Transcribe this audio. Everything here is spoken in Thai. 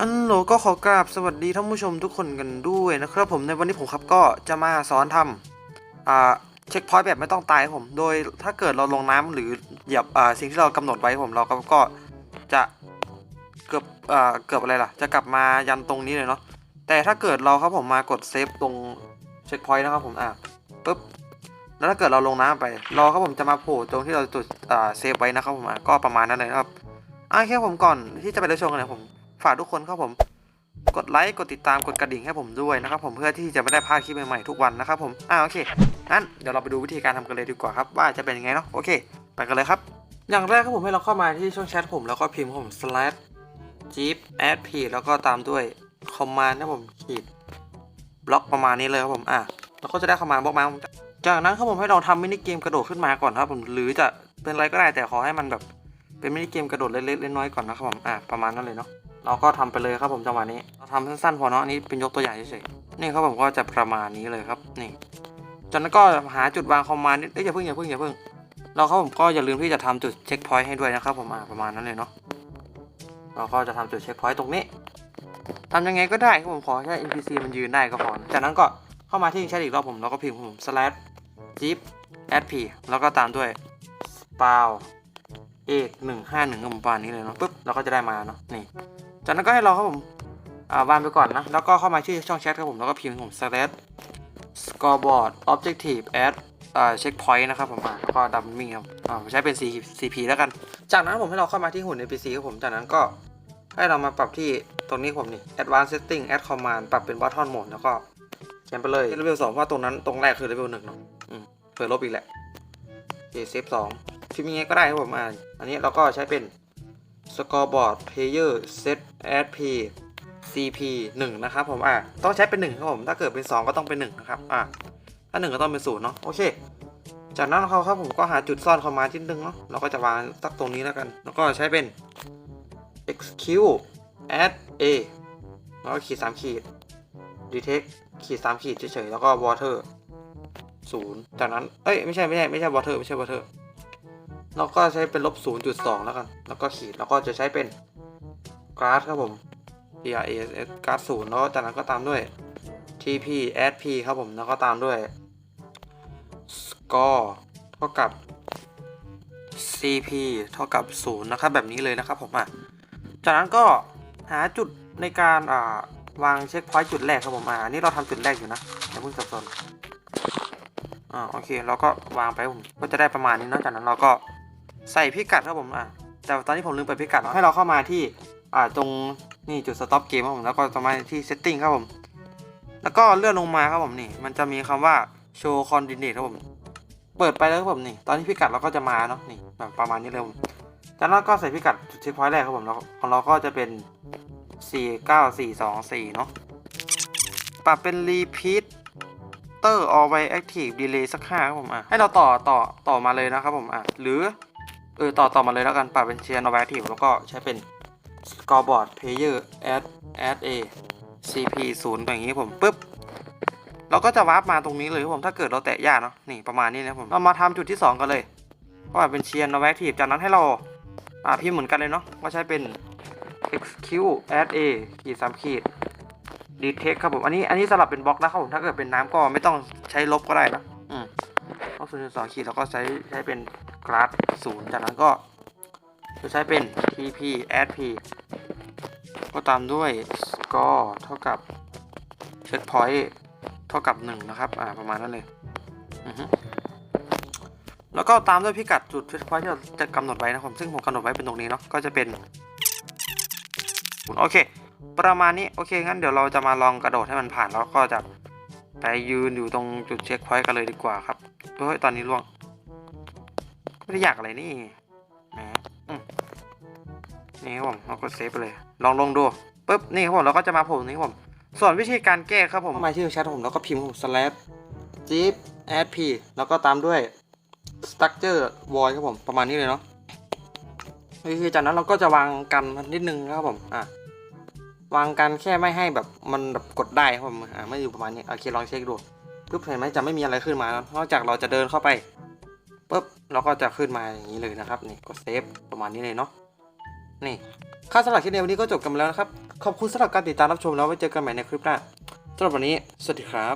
ฮัลโหลก็ขอกราบสวัสดีท่านผู้ชมทุกคนกันด้วยนะครับผมในวันนี้ผมครับก็จะมาสอนทำอ่าเช็คพอยต์แบบไม่ต้องตายผม โดยถ้าเกิดเราลงน้ำหรือเหยียบอ่าสิ่งที่เรากำหนดไว้ผมเราก็ก็จะเกือบอ่าเกือบอะไรล่ะ จะกลับมายันตรงนี้เลยเนาะแต่ถ้าเกิดเราครับผมมากดเซฟตรงเช็คพอยต์นะครับผมอะปุ๊บแล้วถ้าเกิดเราลงน้ำไปเราครับผมจะมาโผล่ตรงที่เราจุดอ่าเซฟไว้นะครับผมก็ประมาณนั้นเลยครับอะแค่ผมก่อนที่จะไปรับชมกันเนี่ยผม ฝากทุกคนครับผม กดไลค์ กดติดตาม กดกระดิ่งให้ผมด้วยนะครับผม เพื่อที่จะไม่ได้พลาดคลิปใหม่ๆทุกวันนะครับผม อ่าโอเค งั้นเดี๋ยวเราไปดูวิธีการทำกันเลยดีกว่าครับว่าจะเป็นยังไงเนาะ โอเค ไปกันเลยครับ อย่างแรกครับผมให้เราเข้ามาที่ช่องแชทผมแล้วก็พิมพ์ผม slash jeep add p แล้วก็ตามด้วย command นะผมขีดบล็อกประมาณนี้เลยครับผม อะแล้วก็จะได้คอมมานด์บล็อกมาจากนั้นครับผมให้เราทำมินิเกมกระโดดขึ้นมาก่อนครับผม หรือจะเป็นอะไรก็ได้แต่ขอให้มันแบบเป็นมินิเกมกระโดดเล็กๆน้อยๆก่อนนะครับผม อะประมาณนั้นเลยเนาะ เราก็ทำไปเลยครับผมจังหวะนี้ เราทำสั้นๆพอเนาะอันนี้เป็นยกตัวอย่างเฉยๆนี่ครับผมก็จะประมาณนี้เลยครับนี่จากนั้นก็หาจุดวางคอมมานด์นี่เอ้ยอย่าเพิ่งอย่าเพิ่งอย่าเพิ่งเราครับผมก็อย่าลืมที่จะทำจุดเช็คพอยต์ให้ด้วยนะครับผมอ่าประมาณนั้นเลยเนาะเราก็จะทำจุดเช็คพอยต์ตรงนี้ทำยังไงก็ได้ครับผมขอแค่ NPC มันยืนได้ก็พอจากนั้นก็เข้ามาที่แชทอีกรอบผมแล้วก็พิมพ์ผม slash jeep add p แล้วก็ตามด้วย spow เอกหนึ่งห้าหนึ่งประมาณนี้เลยเนาะปุ๊บเราก็จะได้มาเนาะนี่ จากนั้นก็ให้เราครับผมอ่าวางไปก่อนนะ แล้วก็เข้ามาที่ช่องแชทครับผมแล้วก็พิมพ์ผม slash scoreboard objective add อ่า checkpoint นะครับผมอ่าแล้วก็ดับมิ่งครับอ่าผมใช้เป็น CP แล้วกัน จากนั้นผมให้เราเข้ามาที่หุ่น NPC ครับผมจากนั้นก็ให้เรามาปรับที่ตรงนี้ผมนี่ advanced setting add command ปรับเป็น button mode แล้วก็เขียนไปเลยเลเวลสองเพราะว่าตรงนั้นตรงแรกคือเลเวลหนึ่งเนาะอืมเผื่อลบอีกแหละโอเคเซฟสองพิมพ์ยังไงก็ได้ครับผมอ่าอันนี้เราก็ใช้เป็น scoreboard player set add p cp 1นะครับผมอะต้องใช้เป็น1ครับผมถ้าเกิดเป็น 2 ก็ต้องเป็น1นะครับอะถ้า 1 ก็ต้องเป็น0เนาะโอเค จากนั้นเขาครับผมก็หาจุดซ่อนเข้ามาที่หนึ่งเนาะเราก็จะวางสักตรงนี้แล้วกัน แล้วก็ใช้เป็น execute add a แล้วก็ขีด3ขีด detect ขีด3ขีดเฉยๆแล้วก็ water 0จากนั้น เอ้ย ไม่ใช่ ไม่ใช่ ไม่ใช่ water ไม่ใช่ water เราก็ใช้เป็นลบ 0.2 แล้วกัน แล้วก็ขีด แล้วก็จะใช้เป็นกราฟครับผม p r a s s กราฟศูนย์แล้วจากนั้นก็ตามด้วย tp add p ครับผม แล้วก็ตามด้วย score เท่ากับ cp เท่ากับ 0 นะครับ แบบนี้เลยนะครับผมอะ จากนั้นก็หาจุดในการอ่าวางเช็คพอยต์จุดแรกครับผมอ่านนี้เราทำจุดแรกอยู่นะอย่าเพิ่งสับสนอ่าโอเคเราก็วางไปผมก็จะได้ประมาณนี้นอะจากนั้นเราก็ ใส่พิกัดครับผมอ่าแต่ตอนนี้ผมลืมเปิดพิกัดเนอะให้เราเข้ามาที่อ่าตรงนี่จุดสต็อปเกมครับผมแล้วก็จะมาที่ setting ครับผม แล้วก็เลื่อนลงมาครับผมนี่ มันจะมีคำว่า show coordinate ครับผม เปิดไปแล้วครับผมนี่ ตอนนี้พิกัดเราก็จะมาเนาะนี่แบบประมาณนี้เลยผมจากนั้นก็ใส่พิกัดจุดเช็คพอยต์แรกครับผมแล้วของเราก็จะเป็น 49424 เนาะปรับเป็น repeat เตอร์ all by active delay สักห้าครับผมอะให้เราต่อต่อต่อมาเลยนะครับผมอะหรือ เออต่อต่อมาเลยแล้วกันปรับเป็น chain all by active แล้วก็ใช้เป็น scoreboard player add add a cp 0แบบนี้ผมปุ๊บเราก็จะวาร์ปมาตรงนี้เลยครับผมถ้าเกิดเราแตะยากเนาะนี่ประมาณนี้นะผมเรามาทำจุดที่ 2 กันเลยก็เป็น chain all by active จากนั้นให้เราอ่าพิมพ์เหมือนกันเลยเนาะก็ใช้เป็น execute add a ขีดสามขีดดีเทคครับผมอันนี้อันนี้สลับเป็นบล็อกนะครับผมถ้าเกิดเป็นน้ำก็ไม่ต้องใช้ลบก็ได้นะอืมลบศูนย์สองขีดแล้วก็ใช้ใช้เป็น กราฟศูนย์จากนั้นก็จะใช้เป็น tp add p ก็ตามด้วย score เท่ากับ checkpoint เท่ากับ 1 นะครับ อ่า ประมาณนั้นเลย แล้วก็ตามด้วยพิกัดจุด checkpoint ที่เราจะกำหนดไว้นะครับผมซึ่งผมกำหนดไว้เป็นตรงนี้เนาะ ก็จะเป็น โอเค ประมาณนี้ โอเค งั้นเดี๋ยวเราจะมาลองกระโดดให้มันผ่านแล้วก็จะไปยืนอยู่ตรงจุดเช็คพอยต์กันเลยดีกว่าครับเฮ้ยตอนนี้ล่วง ไม่ได้อยากอะไรนี่แหมนี่ครับผมเราก็เซฟไปเลย ลองลงดูปุ๊บนี่ครับผมเราก็จะมาโผล่นี้ครับผม ส่วนวิธีการแก้ครับผมมาที่แชทผมแล้วก็พิมพ์ slash jeep add p แล้วก็ตามด้วย structure void ครับผมประมาณนี้เลยเนาะวิธีจากนั้นเราก็จะวางกันนิดนึงครับผมอะวางกันแค่ไม่ให้แบบมันแบบกดได้ครับผมอ่าไม่อยู่ประมาณนี้โอเคลองเช็คดูปุ๊บเห็นไหมจะไม่มีอะไรขึ้นมาแล้วนอกจากเราจะเดินเข้าไป ปุ๊บเราก็จะขึ้นมาอย่างนี้เลยนะครับนี่กดเซฟประมาณนี้เลยเนาะนี่ค่าสำหรับคลิปในวันนี้ก็จบกันไปแล้วนะครับ ขอบคุณสำหรับการติดตามรับชมแล้วไว้เจอกันใหม่ในคลิปหน้าสำหรับวันนี้ สวัสดีครับ